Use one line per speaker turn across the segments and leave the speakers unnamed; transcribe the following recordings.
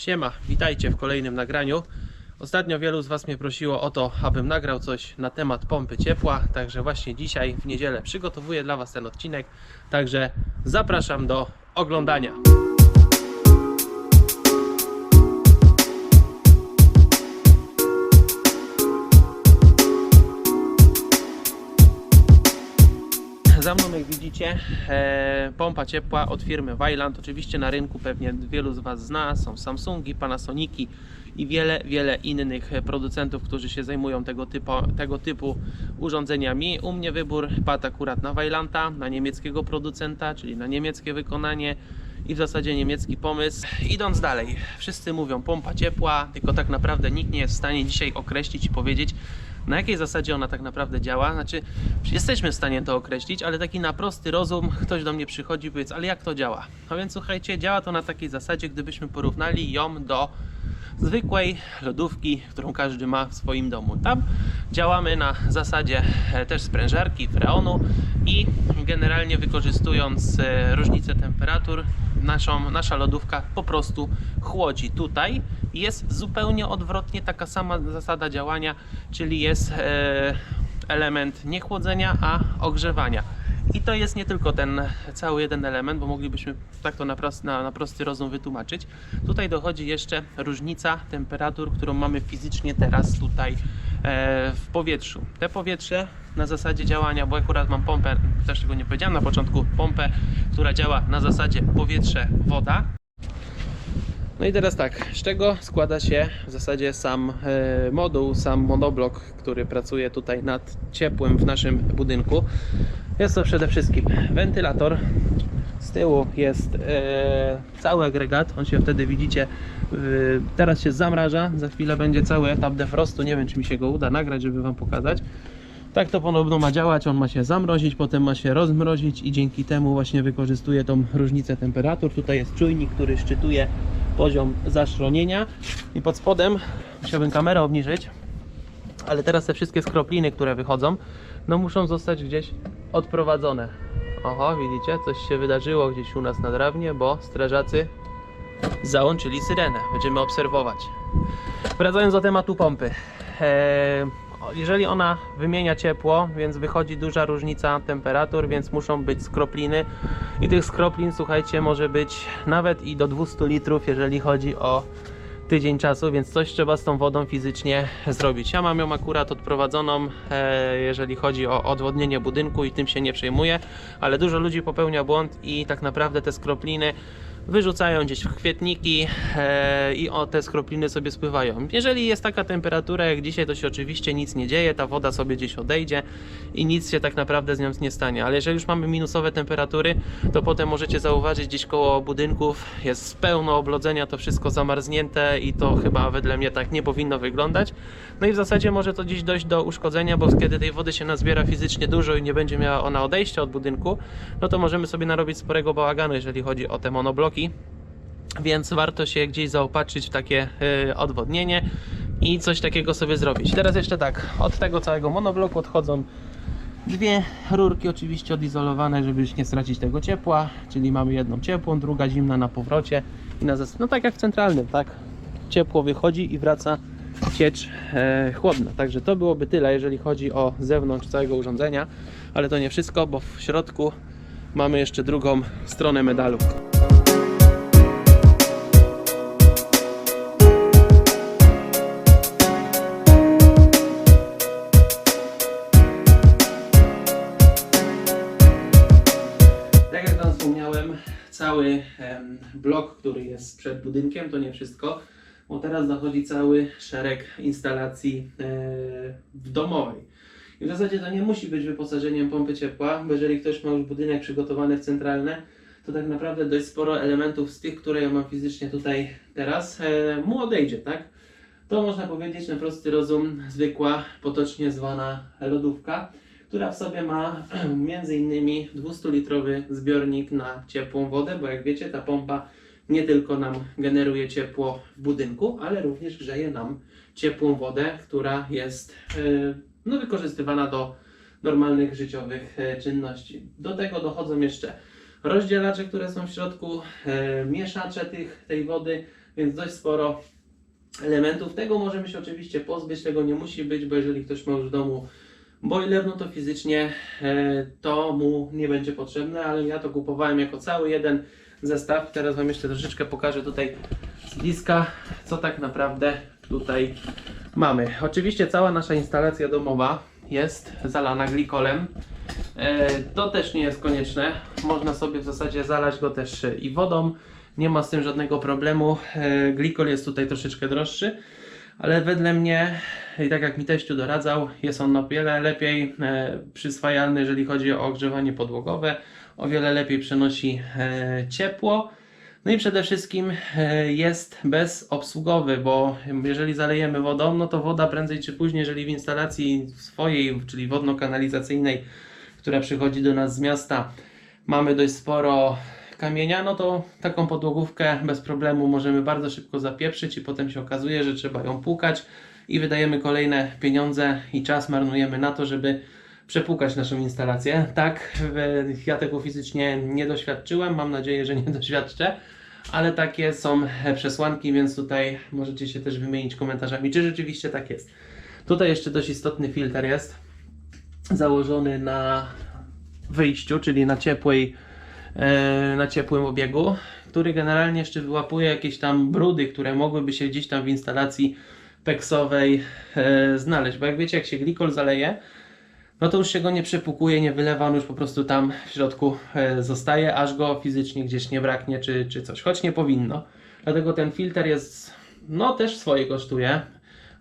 Siema, witajcie w kolejnym nagraniu. Ostatnio wielu z Was mnie prosiło o to, abym nagrał coś na temat pompy ciepła, także właśnie dzisiaj w niedzielę przygotowuję dla Was ten odcinek. Także zapraszam do oglądania. Za mną, jak widzicie, e, pompa ciepła od firmy Weiland. Oczywiście na rynku pewnie wielu z Was zna. Są Samsungi, Panasoniki i wiele, wiele innych producentów, którzy się zajmują tego typu, tego typu urządzeniami. U mnie wybór padł akurat na Weilanta, na niemieckiego producenta, czyli na niemieckie wykonanie i w zasadzie niemiecki pomysł. Idąc dalej, wszyscy mówią pompa ciepła, tylko tak naprawdę nikt nie jest w stanie dzisiaj określić i powiedzieć, na jakiej zasadzie ona tak naprawdę działa. Znaczy, jesteśmy w stanie to określić, ale taki na prosty rozum ktoś do mnie przychodzi i powiedz, ale jak to działa? No więc słuchajcie, działa to na takiej zasadzie, gdybyśmy porównali ją do zwykłej lodówki, którą każdy ma w swoim domu. Tam działamy na zasadzie e, też sprężarki, freonu i generalnie wykorzystując e, różnicę temperatur, naszą, nasza lodówka po prostu chłodzi. Tutaj jest zupełnie odwrotnie taka sama zasada działania, czyli jest e, element nie chłodzenia, a ogrzewania. I to jest nie tylko ten cały jeden element, bo moglibyśmy tak to na, prost, na, na prosty rozum wytłumaczyć. Tutaj dochodzi jeszcze różnica temperatur, którą mamy fizycznie teraz tutaj e, w powietrzu. Te powietrze na zasadzie działania, bo akurat mam pompę, też tego nie powiedziałem na początku, pompę, która działa na zasadzie powietrze-woda. No i teraz tak, z czego składa się w zasadzie sam e, moduł, sam monoblok, który pracuje tutaj nad ciepłem w naszym budynku? Jest to przede wszystkim wentylator. Z tyłu jest e, cały agregat, on się wtedy widzicie, teraz się zamraża, za chwilę będzie cały etap defrostu, nie wiem czy mi się go uda nagrać, żeby Wam pokazać. Tak to podobno ma działać, on ma się zamrozić, potem ma się rozmrozić i dzięki temu właśnie wykorzystuje tą różnicę temperatur. Tutaj jest czujnik, który szczytuje poziom zaszronienia i pod spodem chciałbym kamerę obniżyć, ale teraz te wszystkie skropliny, które wychodzą, no muszą zostać gdzieś odprowadzone. Oho, widzicie, coś się wydarzyło gdzieś u nas na drawnie, bo strażacy załączyli syrenę. Będziemy obserwować. Wracając do tematu pompy. Eee, jeżeli ona wymienia ciepło, więc wychodzi duża różnica temperatur, więc muszą być skropliny. I tych skroplin, słuchajcie, może być nawet i do 200 litrów, jeżeli chodzi o tydzień czasu, więc coś trzeba z tą wodą fizycznie zrobić. Ja mam ją akurat odprowadzoną, e, jeżeli chodzi o odwodnienie budynku i tym się nie przejmuję, ale dużo ludzi popełnia błąd i tak naprawdę te skropliny wyrzucają gdzieś w kwietniki e, i o te skropliny sobie spływają. Jeżeli jest taka temperatura jak dzisiaj, to się oczywiście nic nie dzieje, ta woda sobie gdzieś odejdzie i nic się tak naprawdę z nią nie stanie. Ale jeżeli już mamy minusowe temperatury, to potem możecie zauważyć gdzieś koło budynków jest pełno oblodzenia, to wszystko zamarznięte i to chyba wedle mnie tak nie powinno wyglądać. No i w zasadzie może to dziś dojść do uszkodzenia, bo kiedy tej wody się nazbiera fizycznie dużo i nie będzie miała ona odejścia od budynku, no to możemy sobie narobić sporego bałaganu, jeżeli chodzi o te monobloki więc warto się gdzieś zaopatrzyć w takie y, odwodnienie i coś takiego sobie zrobić. Teraz jeszcze tak, od tego całego monobloku odchodzą dwie rurki oczywiście odizolowane, żeby już nie stracić tego ciepła, czyli mamy jedną ciepłą, druga zimna na powrocie i na zas- no tak jak w centralnym, tak? Ciepło wychodzi i wraca ciecz e, chłodna. Także to byłoby tyle, jeżeli chodzi o zewnątrz całego urządzenia, ale to nie wszystko, bo w środku mamy jeszcze drugą stronę medalu. Cały blok, który jest przed budynkiem, to nie wszystko, bo teraz dochodzi cały szereg instalacji e, domowej. I w zasadzie to nie musi być wyposażeniem pompy ciepła, bo jeżeli ktoś ma już budynek przygotowany w centralne, to tak naprawdę dość sporo elementów z tych, które ja mam fizycznie tutaj teraz, e, mu odejdzie, tak? To można powiedzieć na prosty rozum zwykła, potocznie zwana lodówka która w sobie ma innymi 200-litrowy zbiornik na ciepłą wodę, bo jak wiecie, ta pompa nie tylko nam generuje ciepło w budynku, ale również grzeje nam ciepłą wodę, która jest e, no, wykorzystywana do normalnych życiowych e, czynności. Do tego dochodzą jeszcze rozdzielacze, które są w środku, e, mieszacze tych, tej wody, więc dość sporo elementów. Tego możemy się oczywiście pozbyć, tego nie musi być, bo jeżeli ktoś ma już w domu boiler, no to fizycznie e, to mu nie będzie potrzebne, ale ja to kupowałem jako cały jeden zestaw. Teraz Wam jeszcze troszeczkę pokażę tutaj z bliska, co tak naprawdę tutaj mamy. Oczywiście cała nasza instalacja domowa jest zalana glikolem. E, To też nie jest konieczne. Można sobie w zasadzie zalać go też i wodą. Nie ma z tym żadnego problemu. E, Glikol jest tutaj troszeczkę droższy, ale wedle mnie, i tak jak mi teściu doradzał, jest on o wiele lepiej e, przyswajalny, jeżeli chodzi o ogrzewanie podłogowe. O wiele lepiej przenosi e, ciepło. No i przede wszystkim e, jest bezobsługowy, bo jeżeli zalejemy wodą, no to woda prędzej czy później, jeżeli w instalacji swojej, czyli wodno-kanalizacyjnej, która przychodzi do nas z miasta, mamy dość sporo kamienia, no to taką podłogówkę bez problemu możemy bardzo szybko zapieprzyć i potem się okazuje, że trzeba ją płukać i wydajemy kolejne pieniądze i czas marnujemy na to, żeby przepłukać naszą instalację. Tak, ja tego fizycznie nie doświadczyłem, mam nadzieję, że nie doświadczę, ale takie są przesłanki, więc tutaj możecie się też wymienić komentarzami, czy rzeczywiście tak jest. Tutaj jeszcze dość istotny filtr jest założony na wyjściu, czyli na ciepłej, na ciepłym obiegu, który generalnie jeszcze wyłapuje jakieś tam brudy, które mogłyby się gdzieś tam w instalacji peksowej e, znaleźć, bo jak wiecie, jak się glikol zaleje, no to już się go nie przepłukuje, nie wylewa, on już po prostu tam w środku e, zostaje, aż go fizycznie gdzieś nie braknie, czy, czy coś, choć nie powinno. Dlatego ten filtr jest, no też swoje kosztuje,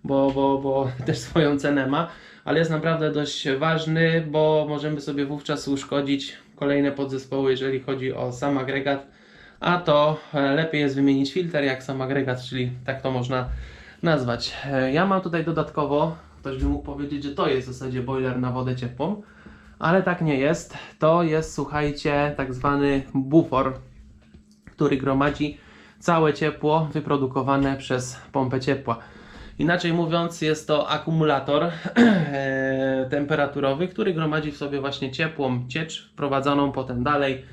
bo, bo, bo też swoją cenę ma, ale jest naprawdę dość ważny, bo możemy sobie wówczas uszkodzić kolejne podzespoły, jeżeli chodzi o sam agregat, a to e, lepiej jest wymienić filtr jak sam agregat, czyli tak to można nazwać. E, Ja mam tutaj dodatkowo, ktoś by mógł powiedzieć, że to jest w zasadzie boiler na wodę ciepłą, ale tak nie jest. To jest, słuchajcie, tak zwany bufor, który gromadzi całe ciepło wyprodukowane przez pompę ciepła. Inaczej mówiąc, jest to akumulator e, temperaturowy, który gromadzi w sobie właśnie ciepłą ciecz, wprowadzoną potem dalej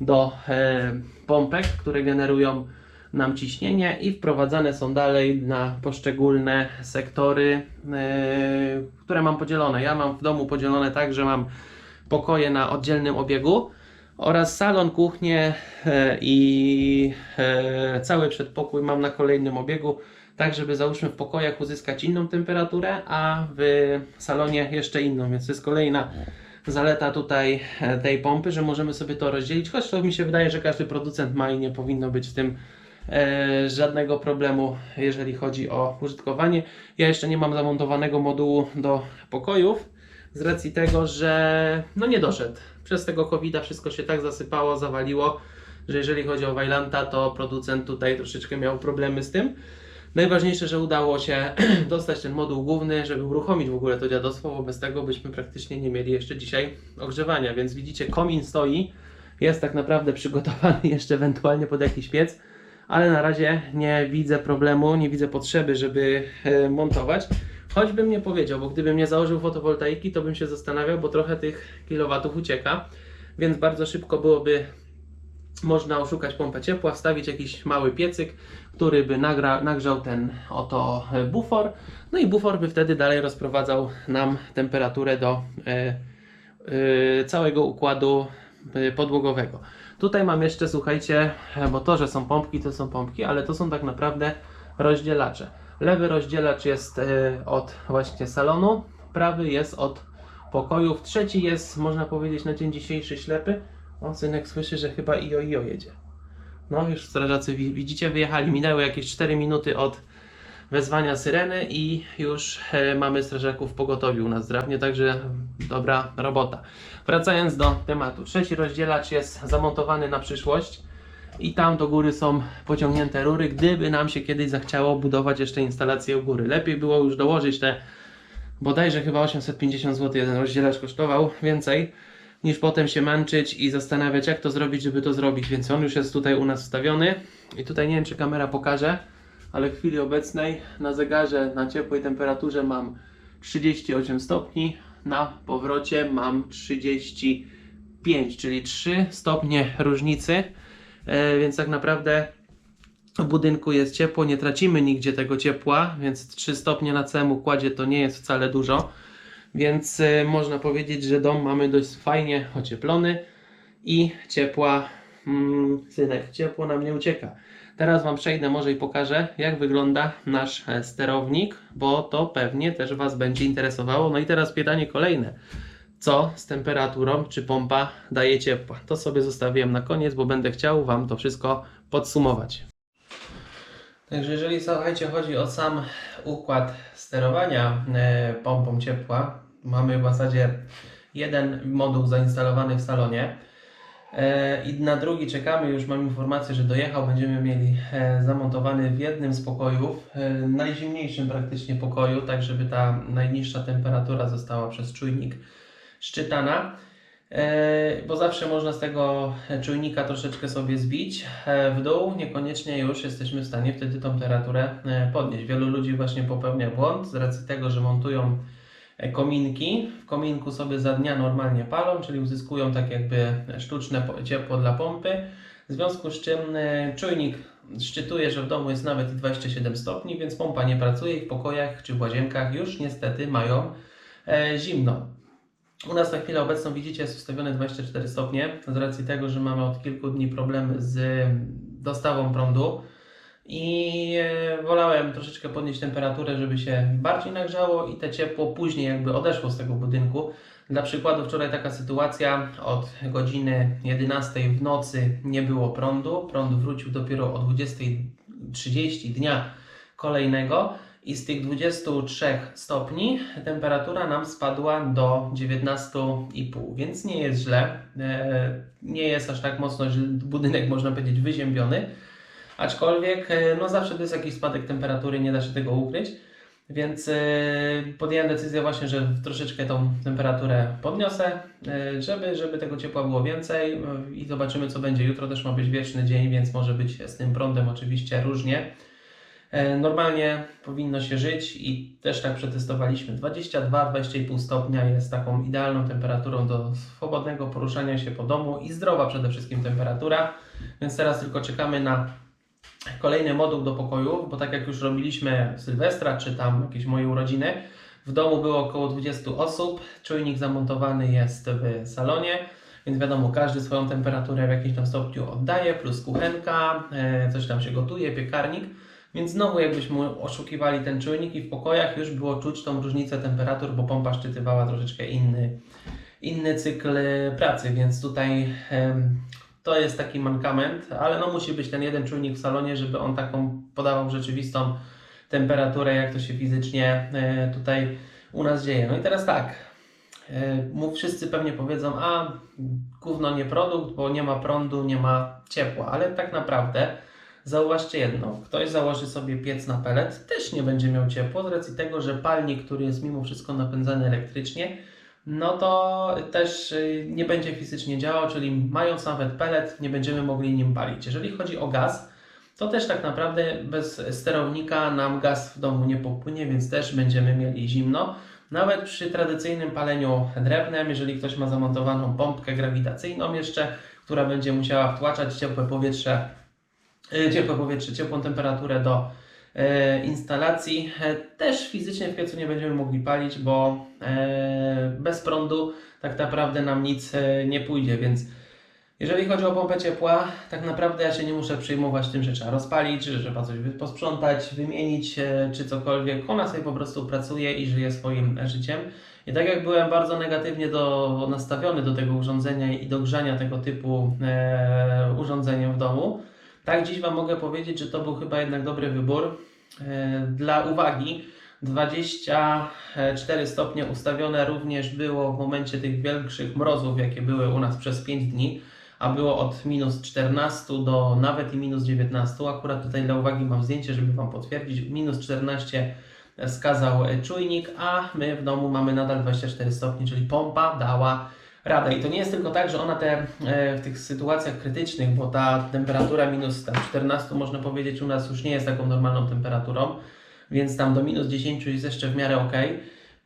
do e, pompek, które generują nam ciśnienie i wprowadzane są dalej na poszczególne sektory, e, które mam podzielone. Ja mam w domu podzielone tak, że mam pokoje na oddzielnym obiegu oraz salon, kuchnię e, i e, cały przedpokój mam na kolejnym obiegu, tak żeby załóżmy w pokojach uzyskać inną temperaturę, a w salonie jeszcze inną, więc to jest kolejna zaleta tutaj e, tej pompy, że możemy sobie to rozdzielić, choć to mi się wydaje, że każdy producent ma i nie powinno być w tym żadnego problemu, jeżeli chodzi o użytkowanie. Ja jeszcze nie mam zamontowanego modułu do pokojów, z racji tego, że no nie doszedł. Przez tego covid wszystko się tak zasypało, zawaliło, że jeżeli chodzi o Vailanta, to producent tutaj troszeczkę miał problemy z tym. Najważniejsze, że udało się dostać ten moduł główny, żeby uruchomić w ogóle to dziadostwo, bo bez tego byśmy praktycznie nie mieli jeszcze dzisiaj ogrzewania. Więc widzicie, komin stoi, jest tak naprawdę przygotowany jeszcze ewentualnie pod jakiś piec, ale na razie nie widzę problemu, nie widzę potrzeby, żeby e, montować. Choćbym nie powiedział, bo gdybym nie założył fotowoltaiki, to bym się zastanawiał, bo trochę tych kilowatów ucieka, więc bardzo szybko byłoby można oszukać pompę ciepła, wstawić jakiś mały piecyk, który by nagra, nagrzał ten oto e, bufor, no i bufor by wtedy dalej rozprowadzał nam temperaturę do e, e, całego układu podłogowego. Tutaj mam jeszcze, słuchajcie, bo to, że są pompki, to są pompki, ale to są tak naprawdę rozdzielacze. Lewy rozdzielacz jest e, od właśnie salonu, prawy jest od pokojów, trzeci jest, można powiedzieć, na dzień dzisiejszy ślepy. O, synek słyszy, że chyba IO IO jedzie. No, już strażacy wi- widzicie, wyjechali. Minęły jakieś 4 minuty od wezwania syreny i już e, mamy strażaków w pogotowiu u nas zdrawnie, także dobra robota. Wracając do tematu. Trzeci rozdzielacz jest zamontowany na przyszłość i tam do góry są pociągnięte rury, gdyby nam się kiedyś zachciało budować jeszcze instalację u góry. Lepiej było już dołożyć te bodajże chyba 850 zł jeden rozdzielacz kosztował więcej niż potem się męczyć i zastanawiać jak to zrobić, żeby to zrobić, więc on już jest tutaj u nas wstawiony. I tutaj nie wiem czy kamera pokaże, ale w chwili obecnej na zegarze na ciepłej temperaturze mam 38 stopni, na powrocie mam 35 5, czyli 3 stopnie różnicy, więc tak naprawdę w budynku jest ciepło, nie tracimy nigdzie tego ciepła, więc 3 stopnie na całym układzie to nie jest wcale dużo, więc e, można powiedzieć, że dom mamy dość fajnie ocieplony i ciepła, mm, synek, ciepło nam nie ucieka. Teraz Wam przejdę może i pokażę, jak wygląda nasz e, sterownik, bo to pewnie też Was będzie interesowało. No i teraz pytanie kolejne. Co z temperaturą, czy pompa daje ciepła? To sobie zostawiłem na koniec, bo będę chciał Wam to wszystko podsumować. Także jeżeli słuchajcie, chodzi o sam układ sterowania e, pompą ciepła, mamy w zasadzie jeden moduł zainstalowany w salonie. E, I na drugi czekamy, już mam informację, że dojechał. Będziemy mieli e, zamontowany w jednym z pokojów, najzimniejszym praktycznie pokoju, tak żeby ta najniższa temperatura została przez czujnik szczytana. E, Bo zawsze można z tego czujnika troszeczkę sobie zbić e, w dół, niekoniecznie już jesteśmy w stanie wtedy temperaturę e, podnieść. Wielu ludzi właśnie popełnia błąd z racji tego, że montują kominki. W kominku sobie za dnia normalnie palą, czyli uzyskują tak jakby sztuczne ciepło dla pompy. W związku z czym czujnik szczytuje, że w domu jest nawet i 27 stopni, więc pompa nie pracuje i w pokojach czy w łazienkach już niestety mają zimno. U nas na chwilę obecną widzicie jest ustawione 24 stopnie z racji tego, że mamy od kilku dni problemy z dostawą prądu. I e, wolałem troszeczkę podnieść temperaturę, żeby się bardziej nagrzało i te ciepło później jakby odeszło z tego budynku. Dla przykładu wczoraj taka sytuacja, od godziny 11 w nocy nie było prądu, prąd wrócił dopiero o 20.30 dnia kolejnego i z tych 23 stopni temperatura nam spadła do 19,5, więc nie jest źle, e, nie jest aż tak mocno, budynek można powiedzieć wyziębiony, aczkolwiek e, no zawsze to jest jakiś spadek temperatury, nie da się tego ukryć. Więc e, podjąłem decyzję właśnie, że troszeczkę tą temperaturę podniosę, żeby, żeby tego ciepła było więcej i zobaczymy co będzie. Jutro też ma być wieczny dzień, więc może być z tym prądem oczywiście różnie. E, Normalnie powinno się żyć i też tak przetestowaliśmy. 22-20,5 stopnia jest taką idealną temperaturą do swobodnego poruszania się po domu i zdrowa przede wszystkim temperatura. Więc teraz tylko czekamy na kolejny moduł do pokoju, bo tak jak już robiliśmy Sylwestra czy tam jakieś moje urodziny, w domu było około 20 osób, czujnik zamontowany jest w salonie, więc wiadomo, każdy swoją temperaturę w jakimś tam stopniu oddaje, plus kuchenka, e, coś tam się gotuje, piekarnik. Więc znowu jakbyśmy oszukiwali ten czujnik i w pokojach już było czuć tą różnicę temperatur, bo pompa szczytywała troszeczkę inny, inny cykl e, pracy, więc tutaj to jest taki mankament, ale no musi być ten jeden czujnik w salonie, żeby on taką podawał rzeczywistą temperaturę, jak to się fizycznie e, tutaj u nas dzieje. No i teraz tak, e, wszyscy pewnie powiedzą, a gówno nie produkt, bo nie ma prądu, nie ma ciepła, ale tak naprawdę Zauważcie jedno, ktoś założy sobie piec na pelet, też nie będzie miał ciepło z racji tego, że palnik, który jest mimo wszystko napędzany elektrycznie, no to też y, nie będzie fizycznie działał, czyli mając nawet pelet, nie będziemy mogli nim palić. Jeżeli chodzi o gaz, to też tak naprawdę bez sterownika nam gaz w domu nie popłynie, więc też będziemy mieli zimno. Nawet przy tradycyjnym paleniu drewnem, jeżeli ktoś ma zamontowaną pompkę grawitacyjną jeszcze, która będzie musiała wtłaczać ciepłe powietrze ciepłe powietrze, ciepłą temperaturę do e, instalacji. E, też fizycznie w piecu nie będziemy mogli palić, bo e, bez prądu tak naprawdę nam nic e, nie pójdzie, więc jeżeli chodzi o pompę ciepła, tak naprawdę ja się nie muszę przejmować tym, że trzeba rozpalić, że trzeba coś posprzątać, wymienić e, czy cokolwiek. Ona sobie po prostu pracuje i żyje swoim e, życiem. I tak jak byłem bardzo negatywnie do, nastawiony do tego urządzenia i do grzania tego typu e, urządzeniem w domu, tak dziś Wam mogę powiedzieć, że to był chyba jednak dobry wybór. E, Dla uwagi, 24 stopnie ustawione również było w momencie tych większych mrozów, jakie były u nas przez 5 dni, a było od minus 14 do nawet i minus 19. Akurat tutaj dla uwagi mam zdjęcie, żeby Wam potwierdzić. Minus 14 wskazał e, czujnik, a my w domu mamy nadal 24 stopnie, czyli pompa dała radę. I to nie jest tylko tak, że ona te, e, w tych sytuacjach krytycznych, bo ta temperatura minus tam 14 można powiedzieć u nas już nie jest taką normalną temperaturą, więc tam do minus 10 jest jeszcze w miarę ok.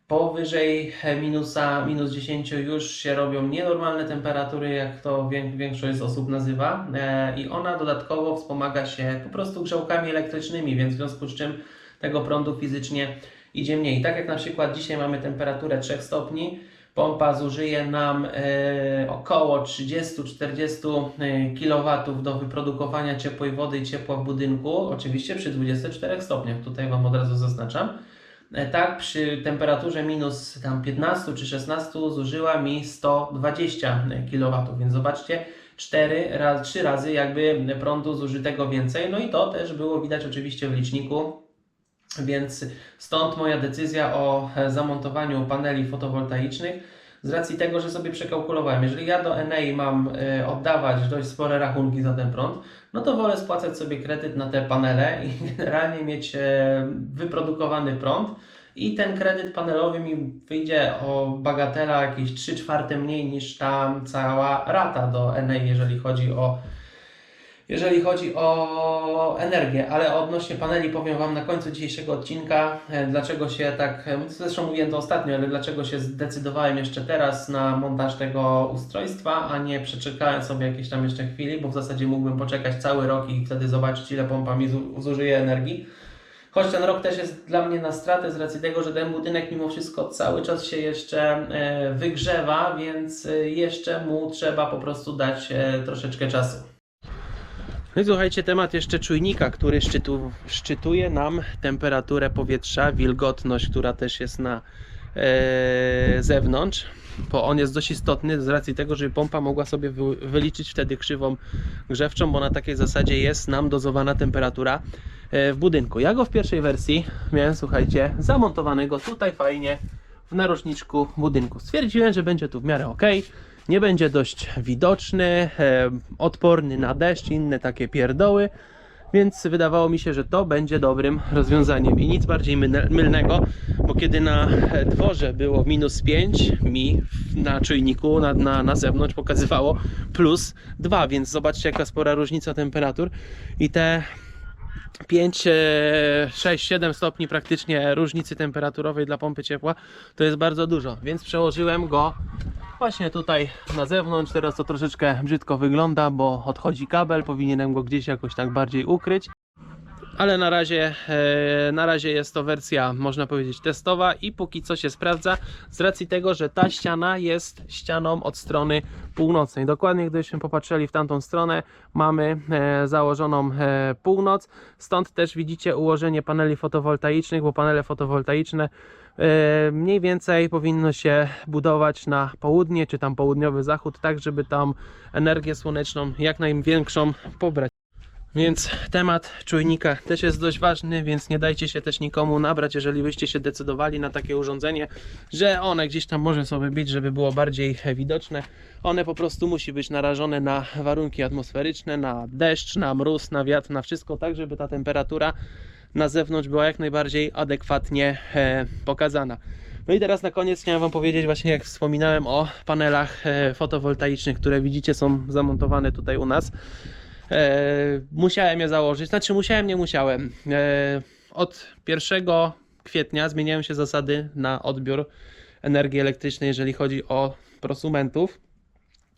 Powyżej e, minusa, minus 10 już się robią nienormalne temperatury, jak to wię- większość osób nazywa. E, I ona dodatkowo wspomaga się po prostu grzałkami elektrycznymi, więc w związku z czym tego prądu fizycznie idzie mniej. Tak jak na przykład dzisiaj mamy temperaturę 3 stopni, pompa zużyje nam e, około 30-40 kW do wyprodukowania ciepłej wody i ciepła w budynku, oczywiście przy 24 stopniach, tutaj Wam od razu zaznaczam. E, Tak, przy temperaturze minus tam 15 czy 16 zużyła mi 120 kW, więc zobaczcie, 4 razy, 3 razy jakby prądu zużytego więcej. No i to też było widać oczywiście w liczniku, więc stąd moja decyzja o e, zamontowaniu paneli fotowoltaicznych. Z racji tego, że sobie przekalkulowałem, jeżeli ja do Enei mam e, oddawać dość spore rachunki za ten prąd, no to wolę spłacać sobie kredyt na te panele i generalnie mieć e, wyprodukowany prąd. I ten kredyt panelowy mi wyjdzie o bagatela jakieś 3 czwarte mniej niż ta cała rata do Enei, jeżeli chodzi o jeżeli chodzi o energię, ale odnośnie paneli powiem Wam na końcu dzisiejszego odcinka, e, dlaczego się tak, e, zresztą mówiłem to ostatnio, ale dlaczego się zdecydowałem jeszcze teraz na montaż tego ustrojstwa, a nie przeczekałem sobie jakieś tam jeszcze chwili, bo w zasadzie mógłbym poczekać cały rok i wtedy zobaczyć ile pompa mi zu- zużyje energii. Choć ten rok też jest dla mnie na stratę z racji tego, że ten budynek mimo wszystko cały czas się jeszcze e, wygrzewa, więc jeszcze mu trzeba po prostu dać troszeczkę czasu. No i słuchajcie, temat jeszcze czujnika, który szczytu, szczytuje nam temperaturę powietrza, wilgotność, która też jest na e, zewnątrz, bo on jest dość istotny z racji tego, żeby pompa mogła sobie wy, wyliczyć wtedy krzywą grzewczą, bo na takiej zasadzie jest nam dozowana temperatura e, w budynku. Ja go w pierwszej wersji miałem, słuchajcie, zamontowanego tutaj fajnie w narożniczku budynku. Stwierdziłem, że będzie tu w miarę ok. Nie będzie dość widoczny, e, odporny na deszcz inne takie pierdoły, więc wydawało mi się, że to będzie dobrym rozwiązaniem. I nic bardziej mylne- mylnego, bo kiedy na e, dworze było minus 5, mi na czujniku na, na, na zewnątrz pokazywało plus 2, więc zobaczcie jaka spora różnica temperatur i te 5, 6, 7 stopni praktycznie różnicy temperaturowej dla pompy ciepła to jest bardzo dużo, więc przełożyłem go właśnie tutaj na zewnątrz. Teraz to troszeczkę brzydko wygląda, bo odchodzi kabel, powinienem go gdzieś jakoś tak bardziej ukryć. Ale na razie, e, na razie jest to wersja, można powiedzieć, testowa i póki co się sprawdza z racji tego, że ta ściana jest ścianą od strony północnej. Dokładnie, gdybyśmy popatrzyli w tamtą stronę, mamy e, założoną e, północ. Stąd też widzicie ułożenie paneli fotowoltaicznych, bo panele fotowoltaiczne mniej więcej powinno się budować na południe, czy tam południowy zachód, tak żeby tam energię słoneczną jak największą pobrać. Więc temat czujnika też jest dość ważny, więc nie dajcie się też nikomu nabrać, jeżeli byście się decydowali na takie urządzenie, że one gdzieś tam może sobie być, żeby było bardziej widoczne. One po prostu musi być narażone na warunki atmosferyczne, na deszcz, na mróz, na wiatr, na wszystko, tak żeby ta temperatura na zewnątrz była jak najbardziej adekwatnie e, pokazana. No i teraz na koniec chciałem Wam powiedzieć właśnie jak wspominałem o panelach e, fotowoltaicznych, które widzicie są zamontowane tutaj u nas. E, musiałem je założyć, znaczy musiałem, nie musiałem. Od 1 kwietnia zmieniają się zasady na odbiór energii elektrycznej, jeżeli chodzi o prosumentów.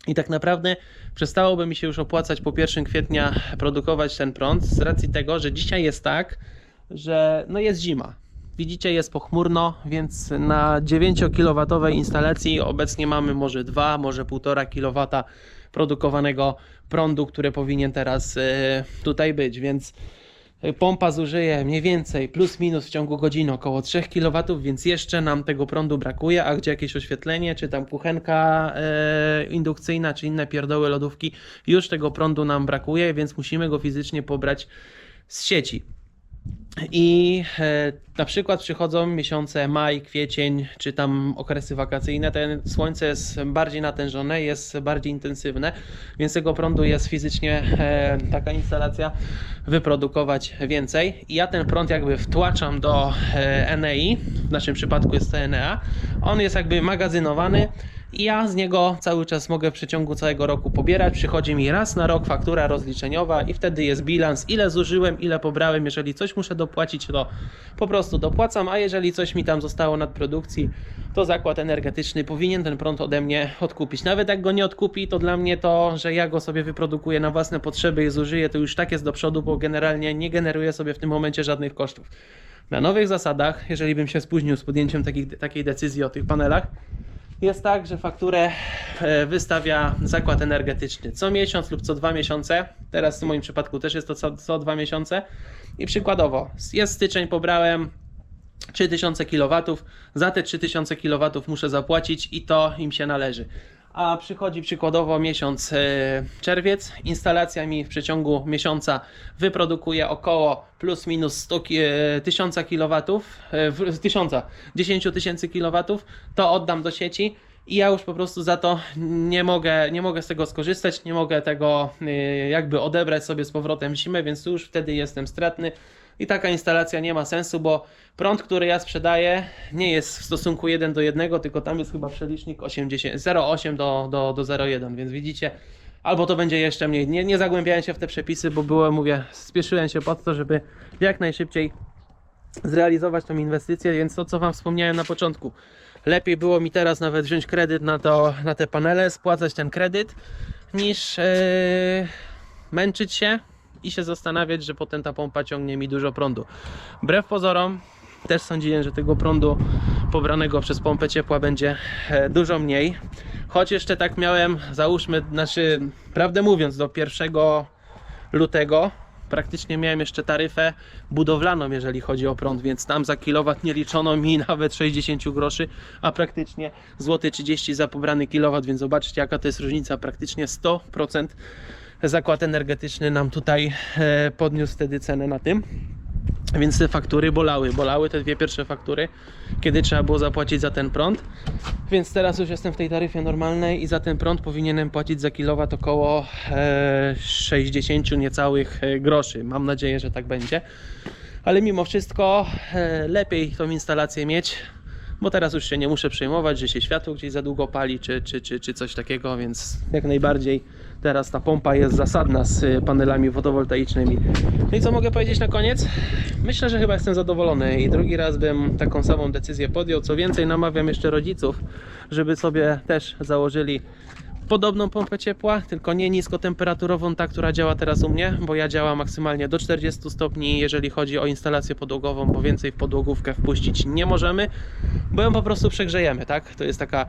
I tak naprawdę przestałoby mi się już opłacać po 1 kwietnia produkować ten prąd z racji tego, że dzisiaj jest tak, że no jest zima. Widzicie, jest pochmurno, więc na 9 kW instalacji obecnie mamy może 2, może 1,5 kW produkowanego prądu, który powinien teraz e, tutaj być, więc e, pompa zużyje mniej więcej plus minus w ciągu godziny około 3 kW, więc jeszcze nam tego prądu brakuje, a gdzie jakieś oświetlenie, czy tam kuchenka e, indukcyjna, czy inne pierdoły lodówki, już tego prądu nam brakuje, więc musimy go fizycznie pobrać z sieci. I e, na przykład przychodzą miesiące maj, kwiecień, czy tam okresy wakacyjne, ten słońce jest bardziej natężone, jest bardziej intensywne, więc tego prądu jest fizycznie e, taka instalacja wyprodukować więcej. I ja ten prąd jakby wtłaczam do Enei, w naszym przypadku jest to Enea. On jest jakby magazynowany I ja z niego cały czas mogę w przeciągu całego roku pobierać. Przychodzi mi raz na rok faktura rozliczeniowa i wtedy jest bilans, ile zużyłem, ile pobrałem. Jeżeli coś muszę dopłacić, to po prostu dopłacam, a jeżeli coś mi tam zostało nadprodukcji, to zakład energetyczny powinien ten prąd ode mnie odkupić. Nawet jak go nie odkupi, to dla mnie to, że ja go sobie wyprodukuję na własne potrzeby i zużyję, to już tak jest do przodu, bo generalnie nie generuję sobie w tym momencie żadnych kosztów. Na nowych zasadach, jeżeli bym się spóźnił z podjęciem takiej decyzji o tych panelach, jest tak, że fakturę e, wystawia zakład energetyczny co miesiąc lub co dwa miesiące. Teraz w moim przypadku też jest to co, co dwa miesiące. I przykładowo, jest styczeń, pobrałem 3000 kW. Za te 3000 kW muszę zapłacić i to im się należy. A przychodzi przykładowo miesiąc e, czerwiec. Instalacja mi w przeciągu miesiąca wyprodukuje około plus minus 100, ki- e, 1000 kW, e, w- 1000, 10 tysięcy kW, to oddam do sieci i ja już po prostu za to nie mogę, nie mogę z tego skorzystać, nie mogę tego e, jakby odebrać sobie z powrotem w zimę, więc już wtedy jestem stratny. I taka instalacja nie ma sensu, bo prąd, który ja sprzedaję, nie jest w stosunku 1 do 1, tylko tam jest chyba przelicznik 80, 0,8 do, do, do 0,1, więc widzicie, albo to będzie jeszcze mniej. Nie, nie zagłębiałem się w te przepisy, bo było, mówię, spieszyłem się pod to, żeby jak najszybciej zrealizować tą inwestycję, więc to, co Wam wspomniałem na początku, lepiej było mi teraz nawet wziąć kredyt na, to, na te panele, spłacać ten kredyt, niż yy, męczyć się i się zastanawiać, że potem ta pompa ciągnie mi dużo prądu. Wbrew pozorom, też sądziłem, że tego prądu pobranego przez pompę ciepła będzie e, dużo mniej. Choć jeszcze tak miałem, załóżmy, znaczy, prawdę mówiąc, do 1 lutego praktycznie miałem jeszcze taryfę budowlaną, jeżeli chodzi o prąd, więc tam za kilowat nie liczono mi nawet 60 groszy, a praktycznie złoty 30 za pobrany kilowat, więc zobaczcie jaka to jest różnica, praktycznie 100% zakład energetyczny nam tutaj e, podniósł wtedy cenę na tym. Więc te faktury bolały, bolały te dwie pierwsze faktury, kiedy trzeba było zapłacić za ten prąd. Więc teraz już jestem w tej taryfie normalnej i za ten prąd powinienem płacić za kilowat około e, 60 niecałych e, groszy. Mam nadzieję, że tak będzie. Ale mimo wszystko e, lepiej tą instalację mieć, bo teraz już się nie muszę przejmować, że się światło gdzieś za długo pali, czy, czy, czy, czy coś takiego, więc jak najbardziej teraz ta pompa jest zasadna z y, panelami fotowoltaicznymi. No i co mogę powiedzieć na koniec? Myślę, że chyba jestem zadowolony i drugi raz bym taką samą decyzję podjął. Co więcej, namawiam jeszcze rodziców, żeby sobie też założyli podobną pompę ciepła, tylko nie niskotemperaturową, ta, która działa teraz u mnie, bo ja działam maksymalnie do 40 stopni, jeżeli chodzi o instalację podłogową, bo więcej w podłogówkę wpuścić nie możemy, bo ją po prostu przegrzejemy, tak? To jest taka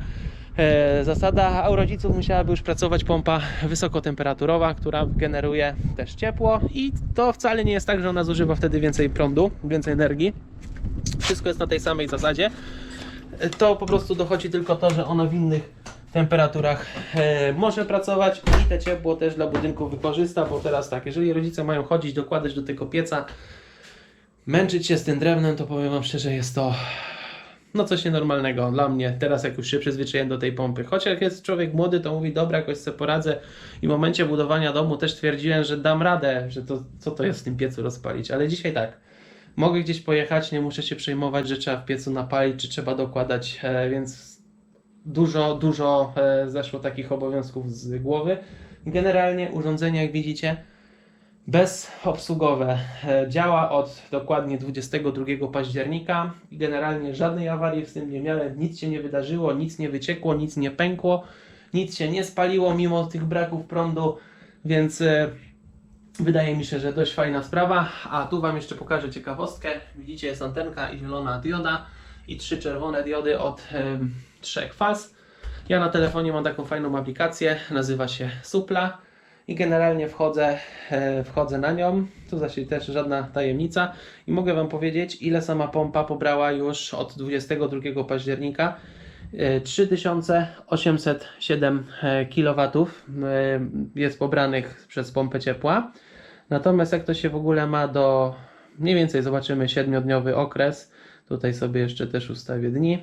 e, zasada, a u rodziców musiałaby już pracować pompa wysokotemperaturowa, która generuje też ciepło i to wcale nie jest tak, że ona zużywa wtedy więcej prądu, więcej energii. Wszystko jest na tej samej zasadzie. E, To po prostu dochodzi tylko to, że ona w innych temperaturach e, może pracować i te ciepło też dla budynku wykorzysta, bo teraz tak, jeżeli rodzice mają chodzić, dokładać do tego pieca, męczyć się z tym drewnem, to powiem Wam szczerze, jest to no coś nienormalnego dla mnie, teraz jak już się przyzwyczaiłem do tej pompy. Choć jak jest człowiek młody, to mówi, dobra, jakoś sobie poradzę. I w momencie budowania domu też twierdziłem, że dam radę, że to co to jest w tym piecu rozpalić, ale dzisiaj tak, mogę gdzieś pojechać, nie muszę się przejmować, że trzeba w piecu napalić, czy trzeba dokładać, e, więc dużo, dużo e, zeszło takich obowiązków z głowy. Generalnie urządzenie, jak widzicie, bezobsługowe. E, Działa od dokładnie 22 października i generalnie żadnej awarii w tym nie miałem, nic się nie wydarzyło, nic nie wyciekło, nic nie pękło, nic się nie spaliło mimo tych braków prądu, więc e, wydaje mi się, że dość fajna sprawa. A tu Wam jeszcze pokażę ciekawostkę. Widzicie, jest antenka i zielona dioda i trzy czerwone diody od trzech faz. Ja na telefonie mam taką fajną aplikację, nazywa się Supla i generalnie wchodzę, e, wchodzę na nią. To zaś też żadna tajemnica i mogę Wam powiedzieć, ile sama pompa pobrała już od 22 października. E, 3807 kW e, jest pobranych przez pompę ciepła. Natomiast jak to się w ogóle ma do mniej więcej zobaczymy 7-dniowy okres. Tutaj sobie jeszcze też ustawię dni.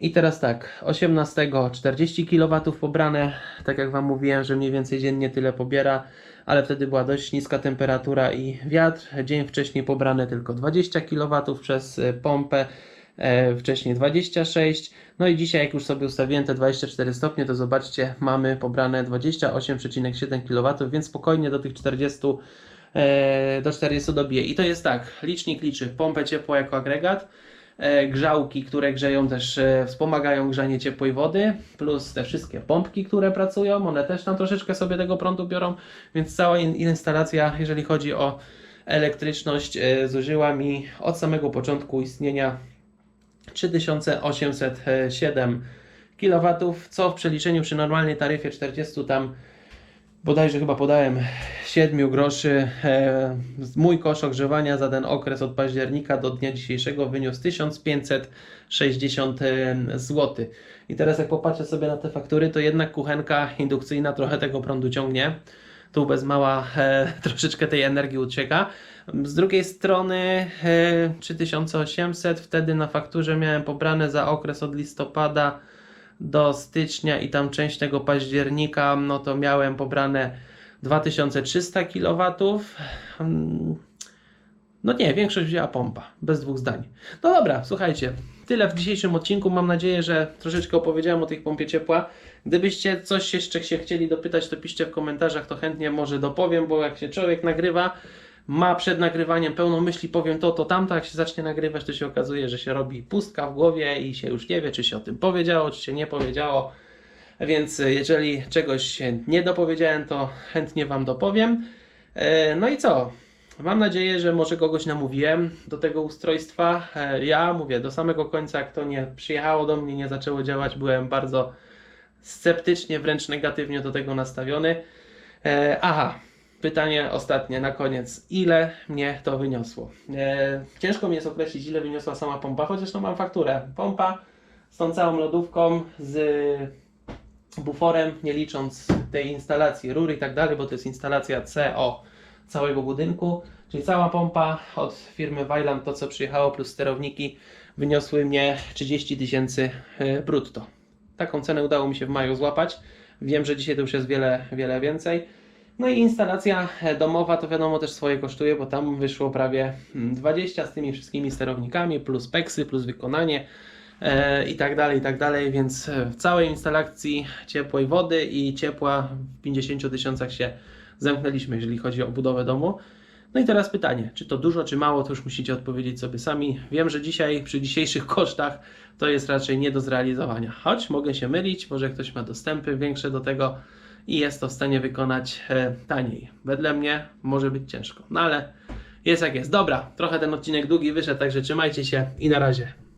I teraz tak, 18 40 kW pobrane, tak jak Wam mówiłem, że mniej więcej dziennie tyle pobiera, ale wtedy była dość niska temperatura i wiatr. Dzień wcześniej pobrane tylko 20 kW przez y, pompę. e, wcześniej 26. No i dzisiaj, jak już sobie ustawiłem te 24 stopnie, to zobaczcie, mamy pobrane 28,7 kW, więc spokojnie do tych 40 e, do 40 dobije. I to jest tak, licznik liczy pompę ciepła jako agregat, e, grzałki, które grzeją też, e, wspomagają grzanie ciepłej wody, plus te wszystkie pompki, które pracują, one też tam troszeczkę sobie tego prądu biorą, więc cała in- instalacja, jeżeli chodzi o elektryczność, e, zużyła mi od samego początku istnienia 3807 kW, co w przeliczeniu przy normalnej taryfie 40 tam bodajże chyba podałem 7 groszy. E, mój koszt ogrzewania za ten okres od października do dnia dzisiejszego wyniósł 1560 zł. I teraz jak popatrzę sobie na te faktury, to jednak kuchenka indukcyjna trochę tego prądu ciągnie. Tu bez mała e, troszeczkę tej energii ucieka. Z drugiej strony e, 3800, wtedy na fakturze miałem pobrane za okres od listopada do stycznia i tam część tego października, no to miałem pobrane 2300 kW. Mm, No nie, większość wzięła pompa, bez dwóch zdań. No dobra, słuchajcie, tyle w dzisiejszym odcinku. Mam nadzieję, że troszeczkę opowiedziałem o tej pompie ciepła. Gdybyście coś jeszcze się chcieli dopytać, to piszcie w komentarzach, to chętnie może dopowiem, bo jak się człowiek nagrywa, ma przed nagrywaniem pełną myśli, powiem to, to tamto, jak się zacznie nagrywać, to się okazuje, że się robi pustka w głowie i się już nie wie, czy się o tym powiedziało, czy się nie powiedziało. Więc e, jeżeli czegoś nie dopowiedziałem, to chętnie Wam dopowiem. E, No i co? Mam nadzieję, że może kogoś namówiłem do tego ustrojstwa. E, Ja mówię, do samego końca, jak to nie przyjechało do mnie, nie zaczęło działać, byłem bardzo sceptycznie, wręcz negatywnie do tego nastawiony. Aha, pytanie ostatnie na koniec. Ile mnie to wyniosło? E, Ciężko mi jest określić, ile wyniosła sama pompa, chociaż no mam fakturę. Pompa z tą całą lodówką, z buforem, nie licząc tej instalacji rury i tak dalej, bo to jest instalacja CO całego budynku, czyli cała pompa od firmy Weiland, to co przyjechało plus sterowniki wyniosły mnie 30 tysięcy e, brutto. Taką cenę udało mi się w maju złapać. Wiem, że dzisiaj to już jest wiele, wiele więcej. No i instalacja e, domowa to wiadomo też swoje kosztuje, bo tam wyszło prawie mm, 20 z tymi wszystkimi sterownikami, plus peksy, plus wykonanie e, i tak dalej, i tak dalej, więc e, w całej instalacji ciepłej wody i ciepła w 50 tysiącach się zamknęliśmy, jeżeli chodzi o budowę domu. No i teraz pytanie, czy to dużo, czy mało, to już musicie odpowiedzieć sobie sami. Wiem, że dzisiaj, przy dzisiejszych kosztach, to jest raczej nie do zrealizowania. Choć mogę się mylić, może ktoś ma dostępy większe do tego i jest to w stanie wykonać e, taniej. Wedle mnie może być ciężko, no ale jest jak jest. Dobra, trochę ten odcinek długi wyszedł, także trzymajcie się i na razie.